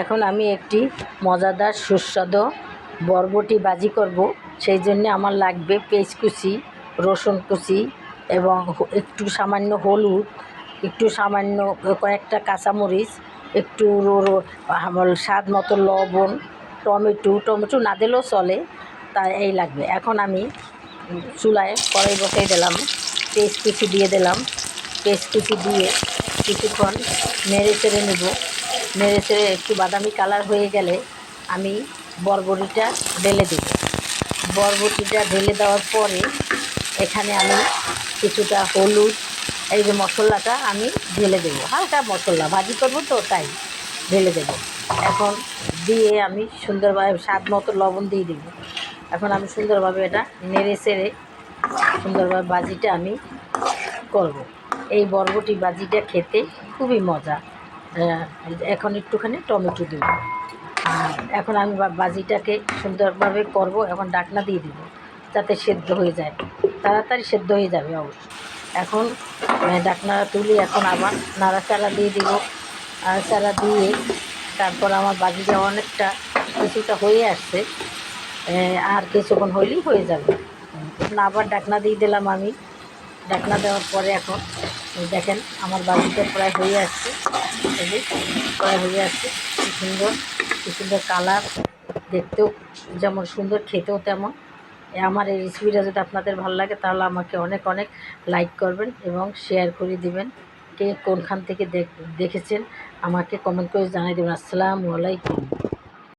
এখন আমি একটি মজাদার, সুস্বাদু বরবটি ভাজি করব। সেই জন্যে আমার লাগবে পেঁয়াজ কুচি, রসুন কুচি এবং একটু সামান্য হলুদ, একটু সামান্য কয়েকটা কাঁচামরিচ, একটু স্বাদ মতো লবণ, টমেটো টমেটো না দিলেও চলে তা এই লাগবে। এখন আমি চুলায় কড়াই বসাই দিলাম, পেঁয়াজ কুচি দিয়ে দিলাম। পেঁয়াজ কুচি দিয়ে কিছুক্ষণ নেড়ে চেড়ে নেব। নেড়ে চেড়ে একটু বাদামি কালার হয়ে গেলে আমি বরবটিটা ঢেলে দেব। বরবটিটা ঢেলে দেওয়ার পরে এখানে আমি কিছুটা হলুদ, এই যে মশলাটা আমি ঢেলে দেবো। হালকা মশলা, ভাজি করব তো, তাই ঢেলে দেবো। এখন দিয়ে আমি সুন্দরভাবে স্বাদ মতো লবণ দিয়ে দেবো। এখন আমি সুন্দরভাবে এটা নেড়ে চেড়ে সুন্দরভাবে ভাজিটা আমি করব। এই বরবটি বাজিটা খেতে খুবই মজা। এখন একটুখানি টমেটো দিব। আর এখন আমি বা- ভাজিটাকে সুন্দরভাবে করব, এখন ডাকনা দিয়ে দিব, যাতে সেদ্ধ হয়ে যায়। তাড়াতাড়ি সেদ্ধ হয়ে যাবে অবশ্য। এখন ডাকনা তুলি এখন আবার নাড়া নাড়াচাড়া দিয়ে দিব। নাড়াচাড়া দিয়ে তারপর আমার বাজিটা অনেকটা কিছুটা হয়ে আসছে। আর কিছুক্ষণ হইলেই হয়ে যাবে। আবার ডাকনা দিয়ে দিলাম আমি। ডাকনা দেওয়ার পরে এখন দেখেন, আমার বাড়িটা প্রায় হয়ে আসছে। প্রায় হয়ে আসছে। কি সুন্দর কি সুন্দর কালার। দেখতেও যেমন সুন্দর, খেতেও তেমন। আমার এই রেসিপিটা যদি আপনাদের ভালো লাগে, তাহলে আমাকে অনেক অনেক লাইক করবেন এবং শেয়ার করে দিবেন। কে কোনখান থেকে দেখ- দেখেছেন, আমাকে কমেন্ট করে জানিয়ে দেবেন। আসসালামু আলাইকুম।